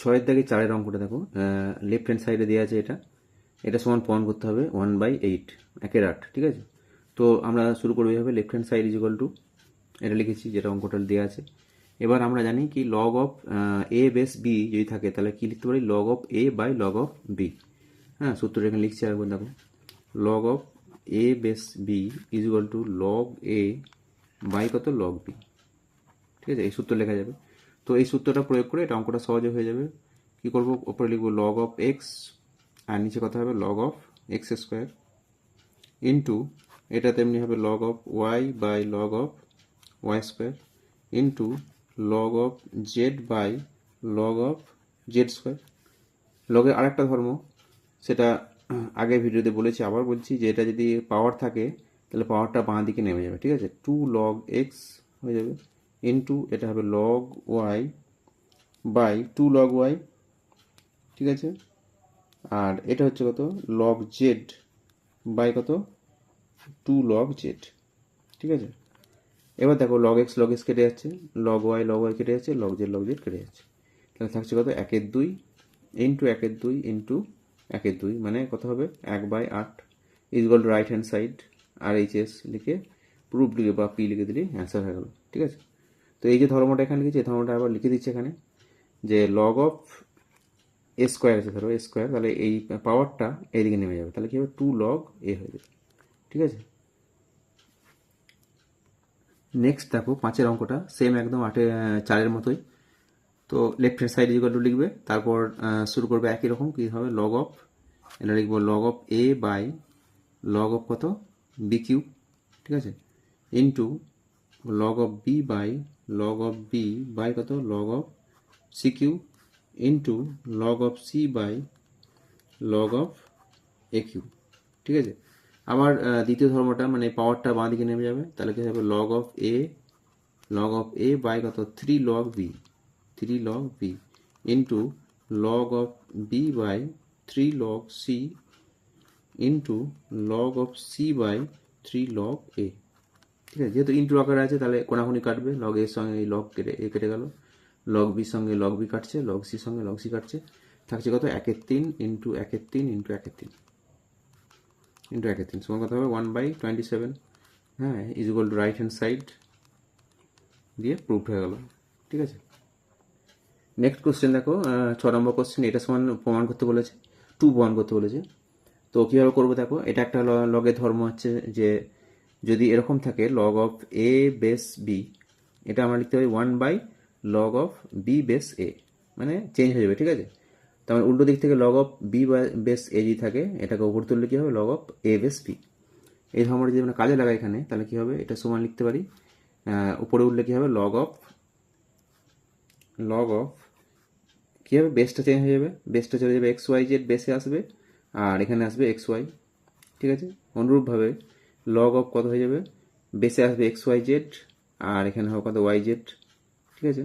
ছয়ের দাগে চারের অঙ্কটা দেখো লেফট হ্যান্ড সাইডে দেওয়া আছে এটা। এটা সমান প্রমাণ করতে হবে ওয়ান বাই এইট একের আট, ঠিক আছে? তো আমরা শুরু করব এইভাবে left hand side is to এটা লিখেছি, যেটা অঙ্কটা দেওয়া আছে। এবার আমরা জানি কি log of A base B যদি থাকে, তাহলে কি লিখতে পারি? Log of A by log of B হ্যাঁ সূত্রটা এখানে লিখছি আরেকবার, দেখো। Log of A base B is to log A by কত? লগ বি ঠিক আছে? এই সূত্র লেখা যাবে। তো এই সূত্রটা প্রয়োগ করে এটা অঙ্কটা সহজে হয়ে যাবে। কি করব? উপরে লিখব লগ অফ এক্স আর নিচে কথা হবে log of X square into এটা তেমনি হবে log of Y by log of Y square into log of Z by log of Z square লগের আরেকটা ধর্ম, সেটা আগের ভিডিওতে বলেছি, আবার বলছি যে এটা যদি পাওয়ার থাকে, তাহলে পাওয়ারটা বাঁ দিকে নেমে যাবে, ঠিক আছে? টু লগ এক্স হয়ে যাবে। ইন্টু এটা হবে log Y by two log Y ঠিক আছে? আর এটা হচ্ছে কত? লগ জেড বাই কত? টু লগ জেড ঠিক আছে? এবার দেখো লগ এক্স লগ এক্স কেটে যাচ্ছে লগ ওয়াই লগ ওয়াই কেটে যাচ্ছে লগ জেড লগ জেড কেটে যাচ্ছে। তাহলে থাকছে কত? একের দুই ইন্টু একের দুই ইন্টু একের দুই মানে কত হবে? এক বাই আট is equal right hand side R H S লিখে প্রুফ লিখে বা পি লিখে দিলেই অ্যান্সার হয়ে গেল, ঠিক আছে? তো এই যে ধর্মটা এখানে লিখেছি, এই ধর্মটা আবার লিখে দিচ্ছে এখানে, যে লগ অফ এ স্কোয়ার আছে ধরো এ স্কোয়ার তাহলে এই পাওয়ারটা এইদিকে নেমে যাবে। তাহলে কি হবে? টু লগ এ হয়ে যাবে। ঠিক আছে? নেক্সট দেখো, পাঁচের অঙ্কটা সেম একদম আটে, চারের মতোই। তো left hand side equal to লিখবে, তারপর শুরু করবে একই রকম, কী হবে? লগ অফ এটা লিখব log of A by log of কত? বি কিউ ঠিক আছে? Into log of B by log of B by কত? Log of C cube into log of C by log of A cube ঠিক আছে? আবার দ্বিতীয় ধর্মটা মানে পাওয়ারটা বাঁ দিকে নেমে যাবে। তাহলে কি হবে? Log of A log of A by কত? Three log B three log B into log of B by three log C into log of C by three log A ঠিক আছে? যেহেতু ইন্টু আকারে আছে, তাহলে কোনাকুনি কাটবে। লগ এর সঙ্গে এই লগ কেটে এ কেটে গেল। লগ বির সঙ্গে লগ বি কাটছে লগ সির সঙ্গে লগ সি কাটছে। থাকছে কত? একের তিন ইন্টু একের তিন ইন্টু একের তিন। ইন্টু একের তিন। সমান কত হবে? ওয়ান বাই টোয়েন্টি সেভেন হ্যাঁ is equal to right hand side দিয়ে প্রুভ হয়ে গেল। ঠিক আছে? নেক্সট কোশ্চেন দেখো ছ নম্বর কোশ্চেন এটা সমান প্রমাণ করতে বলেছে টু প্রমাণ করতে বলেছে। তো কীভাবে করব দেখো? এটা একটা লগের ধর্ম হচ্ছে যে যদি এরকম থাকে log of A base B এটা আমরা লিখতে পারি one by log of B base A মানে চেঞ্জ হয়ে যাবে, ঠিক আছে? তার উল্টো দিক থেকে log of B base A যদি থাকে, এটাকে উপর তুললে কী হবে? Log of A base B এই ধর্মটা যদি আমরা কাজে লাগাই এখানে, তাহলে কী হবে? এটা সমান লিখতে পারি। উপরে উঠলে কী হবে? লগ অফ লগ অফ কী হবে? বেসটা চেঞ্জ হয়ে যাবে। বেসটা চলে যাবে এক্স ওয়াই জেড বেসে আসবে, আর এখানে আসবে এক্স ওয়াই ঠিক আছে? অনুরূপভাবে লগ অফ কত হয়ে যাবে? বেসে আসবে এক্স ওয়াই জেড আর এখানে হবে কত? ওয়াই জেড ঠিক আছে?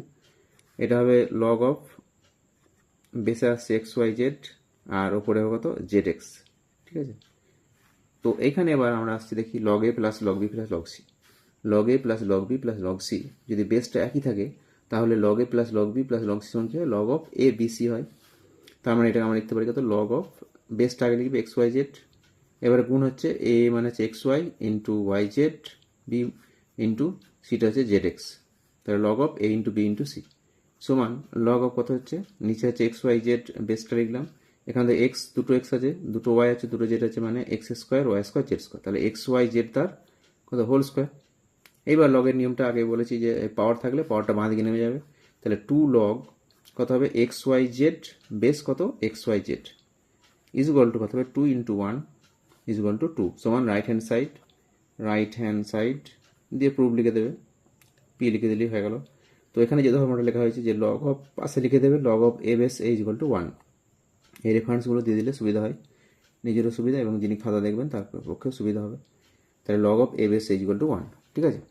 এটা হবে লগ অফ বেসে আসছে এক্স ওয়াই জেড আর ওপরে হবে কত? জেড এক্স ঠিক আছে? তো এখানে এবার আমরা আসছি, দেখি log A plus log B plus log C log A plus log B plus log C যদি বেসটা একই থাকে, তাহলে log A plus log B plus log C সমান log of A B C হয়। তার মানে এটাকে আমরা লিখতে পারি কত? লগ অফ বেসটা আগে লিখবে এক্স ওয়াই জেড এবারে গুণ হচ্ছে এ মানে হচ্ছে X Y into Y Z B into সিটা হচ্ছে জেড এক্স তাহলে log of A into B into C সমান লগ অফ কত হচ্ছে? নিচে হচ্ছে এক্স ওয়াই জেড বেসটা লিখলাম। এখানে তো এক্স দুটো এক্স আছে, দুটো ওয়াই আছে, দুটো জেড আছে মানে X square Y square Z square তাহলে এক্স ওয়াই জেড তার কত? হোল স্কোয়ার এইবার লগের নিয়মটা আগে বলেছি যে পাওয়ার থাকলে পাওয়ারটা বাঁ দিকে নেমে যাবে। তাহলে টু লগ কত হবে? এক্স ওয়াই জেড বেস কত? X Y Z is equal to কত হবে? Two into one is equal to two সমান right hand side right hand side দিয়ে প্রুফ লিখে দেবে। পি লিখে দিলেই হয়ে গেল। তো এখানে যে ধর্মটা লেখা হয়েছে যে লগ অফ পাশে লিখে দেবে log of A base A is to one এই রেফারেন্সগুলো দিয়ে দিলে সুবিধা হয়। নিজেরও সুবিধা এবং যিনি খাতা দেখবেন তার পক্ষেও সুবিধা হবে। তাহলে log of A base A is to one ঠিক আছে?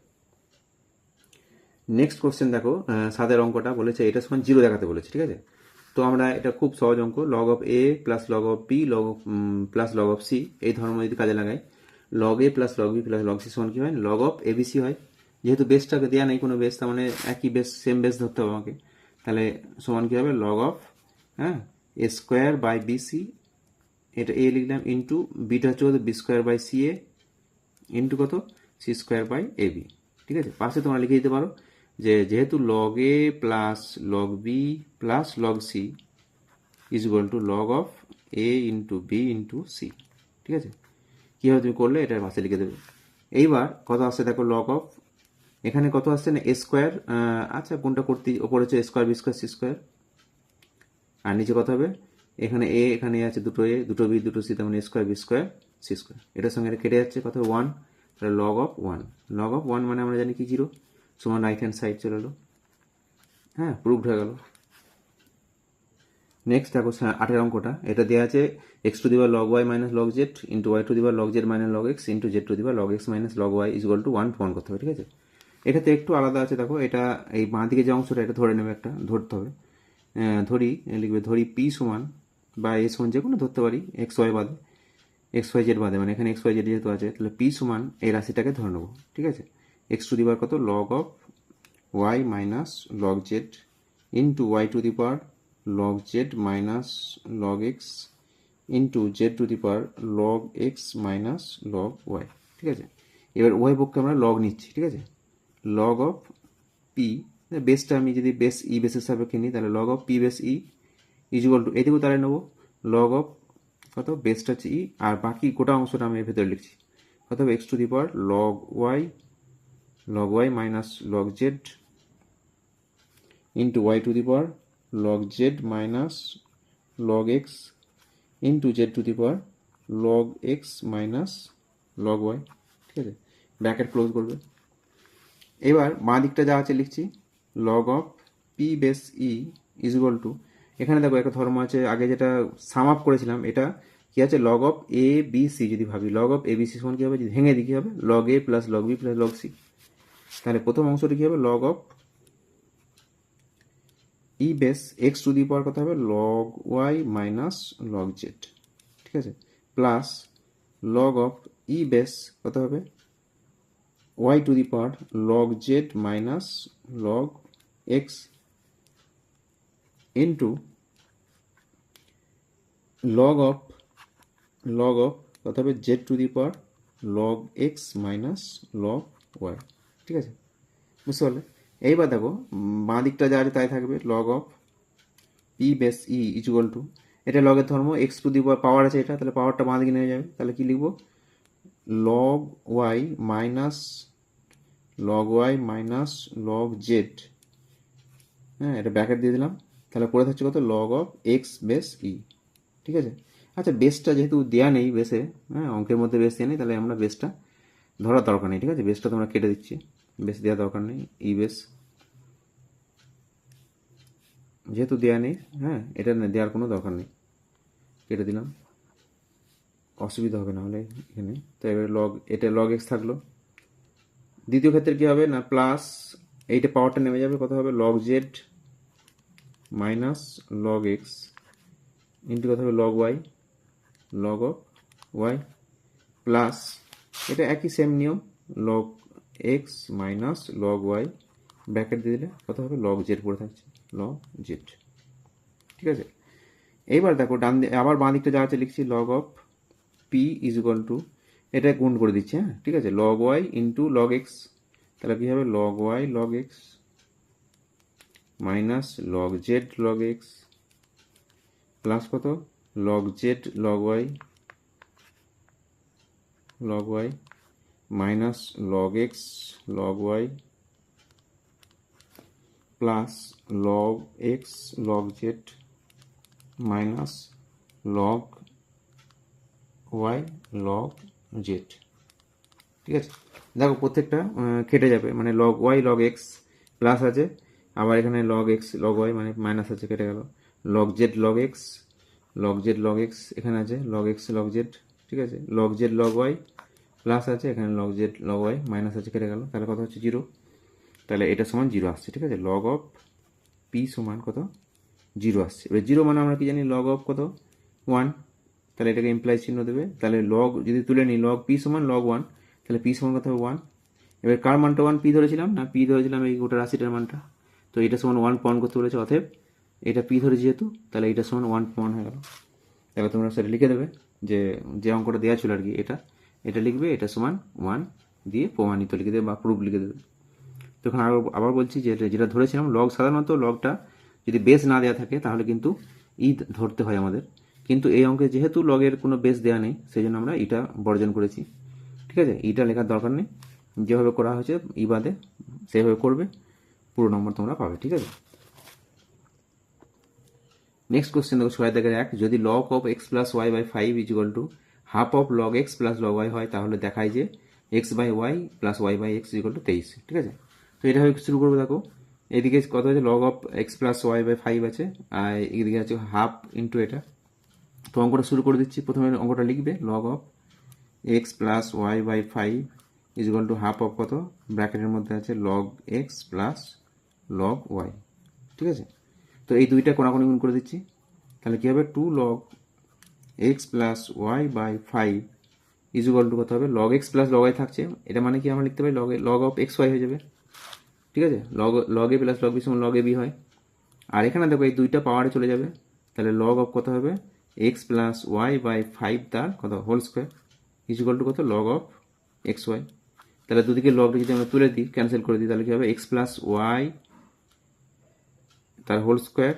নেক্সট কোশ্চেন দেখো সাতের অঙ্কটা বলেছে, এটা সমান জিরো দেখাতে বলেছে। ঠিক আছে? তো আমরা এটা খুব সহজ অঙ্ক log of A plus log of B log of plus log of C এই ধর্ম যদি কাজে লাগাই log A plus log B plus log C সমান কি হয়? Log of A B C হয়। যেহেতু বেসটাকে দেওয়া নেই কোনো বেস তার মানে একই বেস সেম বেস ধরতে হবে আমাকে। তাহলে সমান কি হবে? লগ অফ হ্যাঁ এ স্কোয়ার বাই বিসি এটা এ লিখলাম ইন্টু বিটা হচ্ছে B square by C A into কত? C square by A B ঠিক আছে? পাশে তোমরা লিখে দিতে পারো। যে যেহেতু log A plus log B plus log C is equal to log of A into B into C ঠিক আছে? কীভাবে তুমি করলে? এটা পাশে লিখে দেবে। এইবার কত আসছে? দেখো লগ অফ এখানে কত আসছে না? এ স্কোয়ার আচ্ছা কোনটা করতে, ওপরে হচ্ছে square B square C square আর নিচে কত হবে? এখানে এ এখানে আছে, দুটো এ দুটো বি দুটো সি তার মানে square B square C square এটার সঙ্গে এটা কেটে যাচ্ছে, কত? ওয়ান তাহলে log of one log of one মানে আমরা জানি কি? জিরো সমান রাইট হ্যান্ড সাইড চলে এলো। হ্যাঁ প্রুভড হয়ে গেল। নেক্সট দেখো আটের অঙ্কটা। এটা দেওয়া আছে X to the power log Y minus log Z into Y to the power log Z minus log X into Z to the power log X minus log Y is to one প্রমাণ করতে হবে, ঠিক আছে? এটাতে একটু আলাদা আছে, দেখো, এটা এই বাঁ দিকে যে অংশটা, এটা ধরে নেবে একটা, ধরতে হবে। ধরি লিখবে, ধরি পি সমান বা এ সমান যে কোনো ধরতে পারি এক্স ওয়াই বাদে এক্স ওয়াই জেড বাদে মানে এখানে এক্স ওয়াই জেড যেহেতু আছে, তাহলে পি সমান এই রাশিটাকে ধরে নেব, ঠিক আছে? এক্স টু দিবার কত? Log of y minus log z into y to the power log z minus log x into z to the power log x minus log y ঠিক আছে? এবার উভয় পক্ষে আমরা লগ নিচ্ছি, ঠিক আছে? লগ অফ পি বেসটা আমি যদি বেস ই বেসের সাপেক্ষে নিই, তাহলে log of P base E equal to এদিকেও তাহলে নেব। লগ অফ কত? বেসটা হচ্ছে ই আর বাকি গোটা অংশটা আমি ভেতরে লিখছি। কত হবে? X to the power log Y log y minus log z into y to the power log z minus log x into z to the power log x minus log y, ঠিক আছে? Bracket close করবে। এবার বাঁ দিকটা যা আছে লিখছি log of P base E is equal to এখানে দেখো একটা ধর্ম আছে, আগে যেটা সাম আপ করেছিলাম, এটা কি আছে? Log of A B C যদি ভাবি log of A B C সমান কি হবে? যদি ভেঙে দিই কি হবে? Log A plus log B plus log C তাহলে প্রথম অংশটি কি হবে? Log of E base X to the power কত হবে? Log Y minus log Z ঠিক আছে? Plus log of E base কত হবে? Y to the power log Z minus log X into log of log of কত হবে? Z to the power log X minus log Y ঠিক আছে? বুঝতে পারলে? এইবার দেখো বাঁ দিকটা যা আছে তাই থাকবে log of P base E equal to এটা লগের ধর্ম এক্স টু দি পাওয়ার আছে এটা, তাহলে পাওয়ারটা বাঁ দিকে নিয়ে যাবে। তাহলে কি লিখব? Log Y minus log Y minus log Z হ্যাঁ এটা ব্র্যাকেট দিয়ে দিলাম। তাহলে পড়ে থাকছে কত? Log of X base E ঠিক আছে? আচ্ছা বেসটা যেহেতু দেওয়া নেই বেসে হ্যাঁ অঙ্কের মধ্যে বেস দেওয়া নেই, তাহলে আমরা বেসটা ধরার দরকার নেই, ঠিক আছে? বেসটা তোমরা কেটে দিচ্ছি। বেস দেওয়ার দরকার নেই, ই বেস যেহেতু দেওয়া নেই হ্যাঁ এটা দেওয়ার কোনো দরকার নেই। কেটে দিলাম। অসুবিধা হবে না হলে এখানে। তো এবারে লগ এটা লগ এক্স থাকল। দ্বিতীয় ক্ষেত্রে কী হবে না প্লাস এইটা পাওয়ারটা নেমে যাবে কত হবে log Z minus log X into কত হবে log Y log of Y plus এটা একই সেম নিয়ম log X minus log Y bracket দিয়ে দিলে কত হবে? লগ জেড পড়ে থাকছে। লগ জেড ঠিক আছে? এইবার দেখো, ডান আবার বাঁ দিকটা যা আছে লিখছি log of P is equal to এটা গুণ করে দিচ্ছি হ্যাঁ? ঠিক আছে? Log Y into log X তাহলে কী হবে? Log Y log X minus log Z log X plus কত? Log Z log Y log Y minus log X log Y plus log X log Z minus log Y log Z ঠিক আছে? দেখো প্রত্যেকটা কেটে যাবে। মানে log Y log X plus আছে, আবার এখানে লগ এক্স লগ ওয়াই মানে মাইনাস আছে, কেটে গেল। Log Z log X log Z log X এখানে আছে লগ এক্স লগ জেড ঠিক আছে? Log Z log Y plus আছে, এখানে log Z log Y minus আছে, কেটে গেল। তাহলে কত হচ্ছে? জিরো তাহলে এটা সমান জিরো আসছে, ঠিক আছে? লগ অফ পি সমান কত? জিরো আসছে। এবার জিরো মানে আমরা কি জানি? লগ অফ কত? ওয়ান তাহলে এটাকে ইমপ্লাই চিহ্ন দেবে। তাহলে লগ যদি তুলে নিই লগ পি সমান লগ ওয়ান তাহলে পি সমান কত হবে? ওয়ান এবার কার মানটা ওয়ান পি ধরেছিলাম না? পি ধরেছিলাম এই গোটা রাশিটার মানটা? তো এটা সমান ওয়ান পয়েন্ট করতে বলেছে, অতএব এটা পি ধরে যেহেতু, তাহলে এটা সমান ওয়ান ওয়ান হয়ে গেল। এবার তোমরা সেটা লিখে দেবে যে যে অঙ্কটা দেওয়া ছিল আর কি, এটা। এটা লিখবে, এটা সমান ওয়ান দিয়ে প্রমাণিত লিখে দেবে বা প্রুফ লিখে দেবে। তখন আবার আবার বলছি যে যেটা ধরেছিলাম লগ সাধারণত লগটা যদি বেস না দেওয়া থাকে, তাহলে কিন্তু ই ধরতে হয় আমাদের। কিন্তু এই অঙ্কে যেহেতু লগের কোনো বেস দেওয়া নেই সেই জন্য আমরা ইটা বর্জন করেছি। ঠিক আছে? ইটা লেখার দরকার নেই। যেভাবে করা হয়েছে, ই বাদে সেভাবে করবে, পুরো নম্বর তোমরা পাবে, ঠিক আছে? নেক্সট কোশ্চেন দেখো ছয় দাগের এক যদি log of X plus Y by five is equal to half of log X plus log Y হয়, তাহলে দেখায় যে X by Y plus Y by X equal to তেইশ, ঠিক আছে? তো এটা শুরু করব, দেখো। এদিকে কত আছে? Log of X plus Y by five আছে, আর এদিকে আছে হাফ ইন্টু এটা। তো অঙ্কটা শুরু করে দিচ্ছি। প্রথমে অঙ্কটা লিখবে log of X plus Y by five is equal to half of কত? ব্র্যাকেটের মধ্যে আছে log X plus log Y ঠিক আছে? তো এই দুইটা কোনাকুনি গুণ করে দিচ্ছি। তাহলে কী হবে? Two log X plus Y by five is equal to কত হবে? Log X plus log Y থাকছে। এটা মানে কি আমরা লিখতে পারি? Log log of X Y হয়ে যাবে। ঠিক আছে? Log log A plus log B সমান লগ এ বি হয়। আর এখানে দেখো এই দুইটা পাওয়ারে চলে যাবে। তাহলে লগ অফ কত হবে? X plus Y by five তার কত? Whole square is equal to কত? লগ অফ এক্স ওয়াই তাহলে দুদিকে লগ যদি আমরা তুলে দিই ক্যান্সেল করে দিই, তাহলে কী হবে? এক্স প্লাস ওয়াই তার হোল স্কোয়ার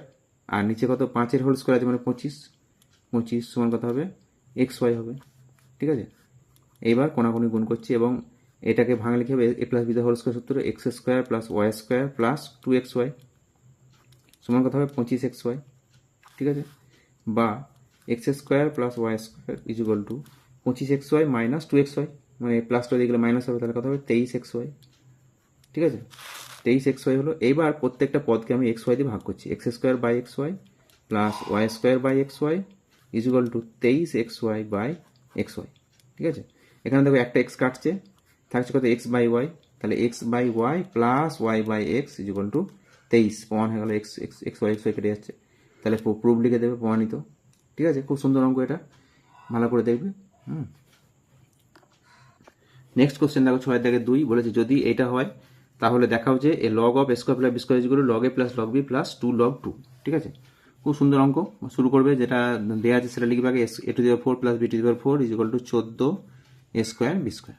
আর নিচে কত? পাঁচের হোল স্কোয়ার আছে মানে পঁচিশ। পঁচিশ সমান কত হবে? এক্স ওয়াই হবে। ঠিক আছে? এইবার কোনাকুনি গুণ করছি এবং এটাকে ভাঙলে কী হবে A plus B whole square সূত্র X square plus Y square plus two X Y সমান কথা হবে? পঁচিশ এক্স ওয়াই ঠিক আছে? বা X square plus Y square is equal to পঁচিশ X Y minus two X Y মানে প্লাসটা দিয়ে গেলে মাইনাস হবে, তাহলে কথা হবে? তেইশ এক্স ওয়াই ঠিক আছে? তেইশ এক্স ওয়াই হলো, এইবার প্রত্যেকটা পদকে আমি এক্স ওয়াই দিয়ে ভাগ করছি। X square by X Y plus Y square by X Y is equal to তেইশ X Y by X Y ঠিক আছে? এখানে দেখো একটা এক্স কাটছে, থাকছে কত এক্স বাই ওয়াই তাহলে X by Y plus Y by X is equal to তেইশ, প্রমাণ হয়ে গেলো X X X Y X Y কেটে যাচ্ছে। তাহলে প্রুফ লিখে দেবে প্রমাণিত, ঠিক আছে? খুব সুন্দর অঙ্ক এটা, ভালো করে দেখবে, হুম? নেক্সট কোশ্চেন দেখো ছয়ের দাগে দুই, বলেছে যদি এটা হয়, তাহলে দেখাও যে A log of square plus B square log A plus log B plus two log two ঠিক আছে? খুব সুন্দর অঙ্ক। শুরু করবে, যেটা দেওয়া আছে সেটা লিখবে আগে এ টু দিবার ফোর প্লাস বি টু দিবার ফোর ইজ ইকুয়াল টু চোদ্দ এ স্কোয়ার বি স্কোয়ার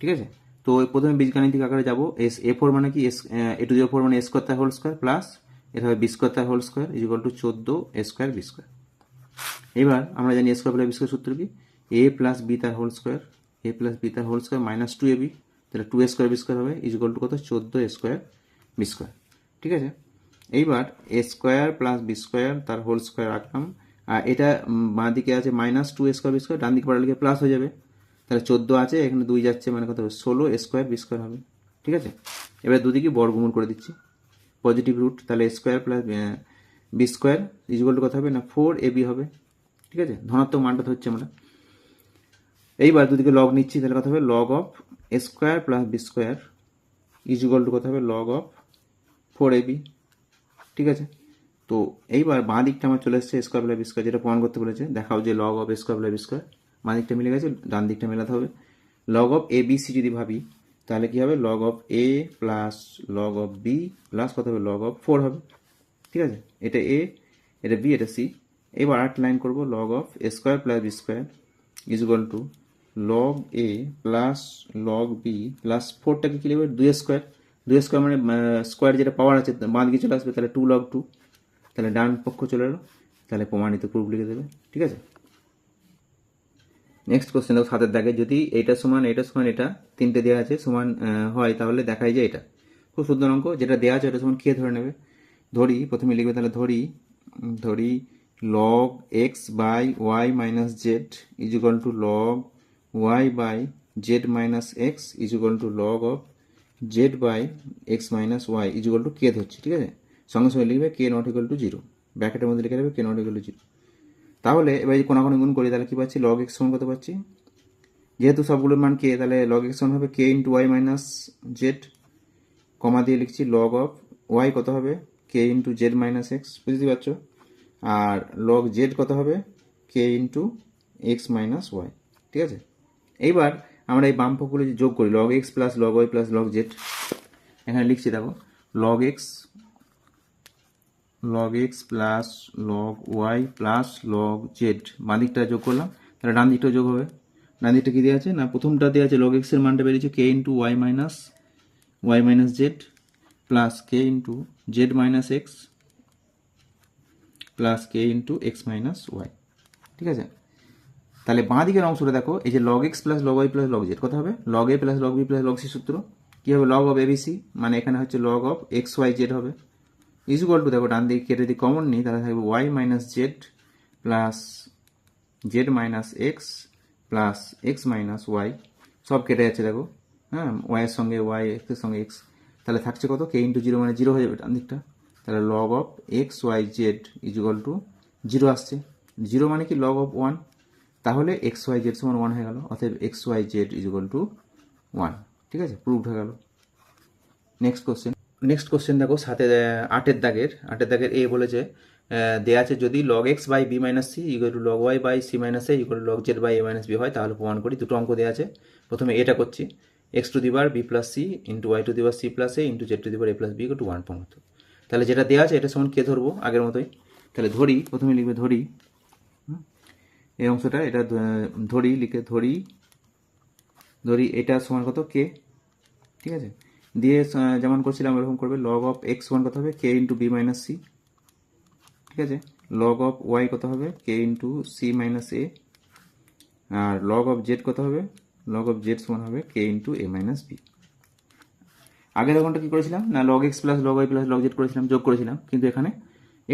ঠিক আছে? তো প্রথমে বীজগাণিতিক আকারে যাব। এস এ ফোর মানে কি? এস এ টু দিবার ফোর মানে এ স্কোয়ার তার হোল স্কোয়ার প্লাস এটা হবে বি স্কোয়ার তার whole square is equal to চোদ্দ এ স্কোয়ার বি স্কোয়ার এবার আমরা জানি A square plus B square সূত্র কি? এ প্লাস বি তার whole square A plus B তার whole square minus two A B তাহলে two A square B square হবে ইজ ইকুয়াল টু কত? চোদ্দ এ স্কোয়ার বি স্কোয়ার ঠিক আছে? এইবার A square plus B square তার হোল স্কোয়ার রাখলাম আর এটা বাঁ দিকে আছে minus two square B square ডান দিকে পাঠালে প্লাস হয়ে যাবে। তাহলে চোদ্দ আছে, এখানে দুই যাচ্ছে মানে কত? ষোলো স্কোয়ার বি স্কোয়ার হবে। ঠিক আছে? এবার দুদিকে বর্গমূল করে দিচ্ছি। পজিটিভ রুট তাহলে square plus B square is equal to কত হবে? না ফোর এ বি হবে। ঠিক আছে? ধনাত্মক মানটা ধরছি আমরা। এইবার দুদিকে লগ নিচ্ছি, তাহলে কথা হবে? Log of square plus B square is equal to কথা হবে? Log of four A B ঠিক আছে? তো এইবার বাঁ দিকটা আমার চলে এসেছে স্কোয়ার প্লাস স্কোয়ার যেটা প্রমাণ করতে বলেছে। দেখাও যে log of square plus square বাঁ দিকটা মিলে গেছে, ডান দিকটা মেলাতে হবে। Log of A B C যদি ভাবি, তাহলে কি হবে? Log of A plus log of B plus কত হবে? লগ অফ ফোর হবে। ঠিক আছে? এটা এ এটা বি এটা সি এবার আট লাইন করব log of square plus B square is equal to log A plus log B plus ফোরটাকে কী লিখবে? দুই স্কোয়ার দুই স্কোয়ার মানে স্কোয়ার যেটা পাওয়ার আছে বাঁ দিকে চলে আসবে, তাহলে টু লগ টু তাহলে ডান পক্ষ চলে এলো, তাহলে প্রমাণিত প্রুফ লিখে দেবে, ঠিক আছে? নেক্সট কোশ্চেন দেখো, সাতের দাগে, যদি এটা সমান এটা সমান, এটা তিনটে দেওয়া আছে, সমান হয়, তাহলে দেখায় যে এটা। খুব সুন্দর অঙ্ক, যেটা দেওয়া আছে, ওটা সমান কে ধরে নেবে? ধরি, প্রথমে লিখবে, তাহলে ধরি ধরি log X by Y minus Z is equal to log Y by Z minus X is to log of Z by X minus Y is to K ধরছি, ঠিক আছে? সঙ্গে সঙ্গে লিখবে K not equal to zero ব্যাকেটের মধ্যে লিখে দেবে K not equal to zero তাহলে এবার যদি কোনাকুনি গুণ করি, তাহলে কী পাচ্ছি? লগ এক্স সমান কত পাচ্ছি? যেহেতু সবগুলোর মান কে তাহলে লগ এক্স সমান হবে K into Y minus Z comma দিয়ে লিখছি লগ অফ ওয়াই কত হবে? K into Z minus X বুঝতে পারছ? আর লগ জেড কত হবে? K into X minus Y ঠিক আছে? এইবার আমরা এই বাম পক্ষগুলো যোগ করি log X plus log Y plus log Z এখানে লিখছি দেখো log X log X plus log Y plus log Z বাঁ দিকটা যোগ করলাম, তাহলে ডান দিকটা যোগ হবে। ডান দিকটা কী দেওয়া আছে? না, প্রথমটা দেওয়া আছে লগ এক্সের মানটা বেরিয়েছে K into Y minus Y minus Z plus K into Z minus X plus K into X minus Y ঠিক আছে? তাহলে বাঁ দিকের অংশটা দেখো, এই যে log X plus log Y plus log Z কথা হবে? Log A plus log B plus log C সূত্র। কী হবে? লগ অফ এবিসি মানে এখানে হচ্ছে log of X Y Z হবে। ইজুয়াল টু দেখো, ডান দিকে কেটে যদি কমন নিই, তাহলে থাকবে Y minus Z plus Z minus X plus X minus Y সব কেটে যাচ্ছে, দেখো। হ্যাঁ ওয়াইয়ের সঙ্গে ওয়াই এক্সের সঙ্গে এক্স তাহলে থাকছে কত? কে ইন্টু জিরো মানে জিরো হয়ে যাবে ডান দিকটা। তাহলে log of X Y Z equal to zero আসছে। জিরো মানে কি? লগ অফ ওয়ান তাহলে এক্স ওয়াই জেড সমান ওয়ান হয়ে গেল, অতএব X Y Z equal to one ঠিক আছে? প্রুভড হয়ে গেল। নেক্সট কোশ্চেন নেক্সট কোশ্চেন দেখো সাথে আটের দাগের আটের দাগের এ বলেছে দেয়া আছে যদি log X by B minus C equal to log Y by C minus A equal log Z by A minus B হয়, তাহলে প্রমাণ করি, দুটো অঙ্ক দেওয়া আছে। প্রথমে এটা করছি এক্স টু দিবার B plus C into Y to দিবার C plus A into Z to দিবার A plus B to one প্রমাণ তাহলে যেটা দেওয়া আছে, এটা সমান কে ধরবো? আগের মতোই। তাহলে ধরি, প্রথমে লিখবে ধরি? এই অংশটা, এটা ধরি, লিখে ধরি। ধরি, এটা সমান কত? কে ঠিক আছে? দিয়ে যেমন করছিলাম এরকম করবে। লগ অফ এক্স ওয়ান কত হবে? K into B minus C ঠিক আছে? লগ অফ ওয়াই কত হবে? K into C minus A R log of Z কত হবে? লগ অফ জেড সমান হবে K into A minus B আগের রকমটা কি করেছিলাম? না log X plus log Y plus log Z করেছিলাম, যোগ করেছিলাম। কিন্তু এখানে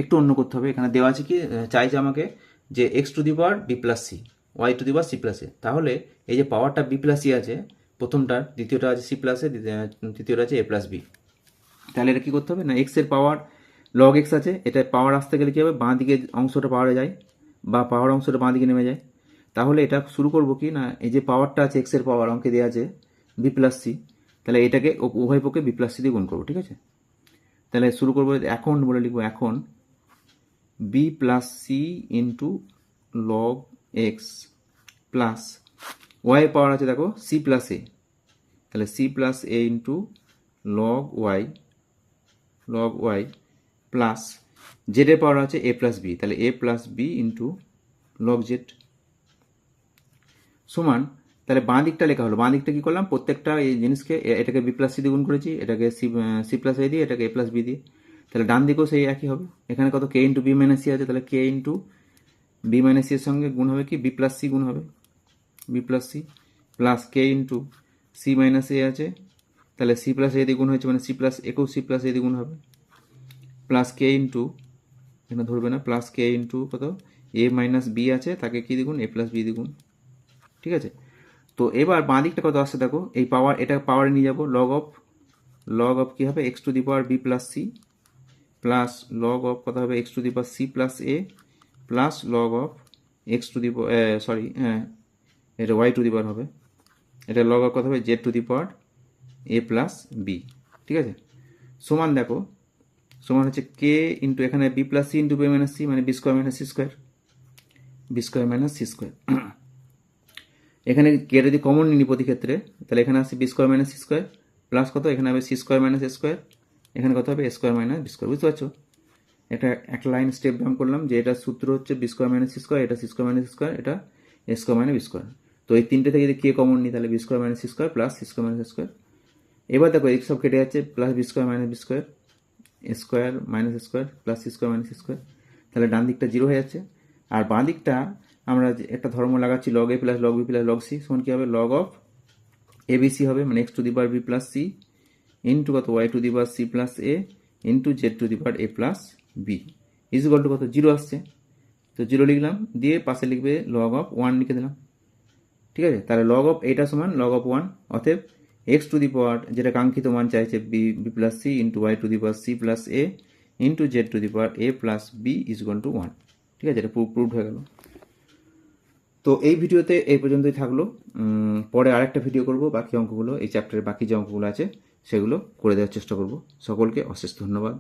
একটু অন্য করতে হবে। এখানে দেওয়া আছে কি? চাইছে আমাকে যে X to the power B plus C Y to the power C plus A তাহলে এই যে পাওয়ারটা বি প্লাস সি আছে, প্রথমটার, দ্বিতীয়টা আছে সি প্লাস এ তৃতীয়টা আছে এ প্লাস বি তাহলে এটা কী করতে হবে? না এক্সের পাওয়ার লগ এক্স আছে, এটা পাওয়ার আসতে গেলে কী হবে? বাঁ দিকে অংশটা পাওয়ারে যায়, বা পাওয়ার অংশটা বাঁ দিকে নেমে যায়। তাহলে এটা শুরু করব কি? না, এই যে পাওয়ারটা আছে এক্সের পাওয়ার অঙ্কে দেওয়া আছে বি প্লাস সি তাহলে এটাকে উভয় পক্ষে বি প্লাস সি দিয়ে গুণ করব, ঠিক আছে? তাহলে শুরু করব, এখন বলে লিখব, এখন B plus C into log X plus Y power আছে দেখো সি প্লাস এ তাহলে C plus A into log Y log Y plus জেডের power আছে এ প্লাস বি তাহলে A plus B into log Z সমান, তাহলে বাঁ দিকটা লেখা হলো। বাঁ দিকটা কি করলাম? প্রত্যেকটা এই জিনিসকে এটাকে বি প্লাস সি দিয়ে গুণ করেছি, এটাকে সি সি প্লাস এ দিয়ে, এটাকে এ প্লাস বি দিয়ে। তাহলে ডান দিকেও সেই একই হবে। এখানে কত K into B minus C আছে, তাহলে কে ইন্টু বি মাইনাস এর সঙ্গে গুণ হবে কি? বি প্লাস সি গুণ হবে। B plus C plus K into C minus A আছে, তাহলে সি প্লাস এ দিয়ে গুণ হয়েছে মানে সি প্লাস একেও সি প্লাস এ দিয়ে গুণ হবে। প্লাস কে ইন্টু এখানে ধরবে না প্লাস কে ইন্টু কত? এ মাইনাস বি আছে, তাকে কি দ্বিগুণ এ প্লাস বি দ্বিগুণ ঠিক আছে? তো এবার বাঁ দিকটা কত আসছে দেখো, এই পাওয়ার এটা পাওয়ারে নিয়ে যাব লগ অফ লগ অফ কী হবে? X to the power B plus C plus log of কত হবে? X to the power C plus A plus log of X to the sorry হ্যাঁ এটা ওয়াই টু দি পাওয়ার হবে। এটা log of কত হবে? Z to the power A plus B ঠিক আছে? সমান দেখো, সমান হচ্ছে কে ইন্টু এখানে B plus C into B minus C মানে B square minus C square B square minus C square এখানে কে যদি কমন নিই প্রতি ক্ষেত্রে, তাহলে এখানে আসছে B square minus C square plus কত? এখানে হবে সি স্কোয়ার মাইনাস স্কোয়ার এখানে কত হবে? স্কোয়ার মাইনাস বি স্কোয়ার বুঝতে পারছ? এটা একটা লাইন স্টেপ ডাউন করলাম যে এটা সূত্র হচ্ছে B square minus C square এটা সি স্কোয়ার মাইনাস স্কোয়ার এটা A square minus B square তো এই তিনটে থেকে যদি কে কমন নিই, তাহলে B square minus C square plus C square minus square এবার দেখো, এই সব কেটে যাচ্ছে plus B square minus B square square minus square plus C square minus square তাহলে ডান দিকটা জিরো হয়ে যাচ্ছে। আর বাঁ দিকটা আমরা একটা ধর্ম লাগাচ্ছি log A plus log B plus log C সমান কী হবে? লগ অফ এবিসি হবে মানে X to the power B plus C into কত Y to the power C plus A into Z to the power A plus B is equal to কত? Zero আসছে। তো zero লিখলাম, দিয়ে পাশে লিখবে লগ অফ ওয়ান লিখে দিলাম। ঠিক আছে? তাহলে লগ অফ এইটা সমান লগ অফ ওয়ান অতএব এক্স টু দি পাওয়ার যেটা কাঙ্ক্ষিত মান চাইছে B B plus C into Y to the power C plus A into Z to the power A plus B is equal to one ঠিক আছে? এটা prove হয়ে গেল। তো এই ভিডিওতে এই পর্যন্তই থাকল। পরে আরেকটা ভিডিও করব, বাকি অঙ্কগুলো, এই চ্যাপ্টারের বাকি যে অঙ্কগুলো আছে। সেগুলো করে দেওয়ার চেষ্টা করব। সকলকে অশেষ ধন্যবাদ।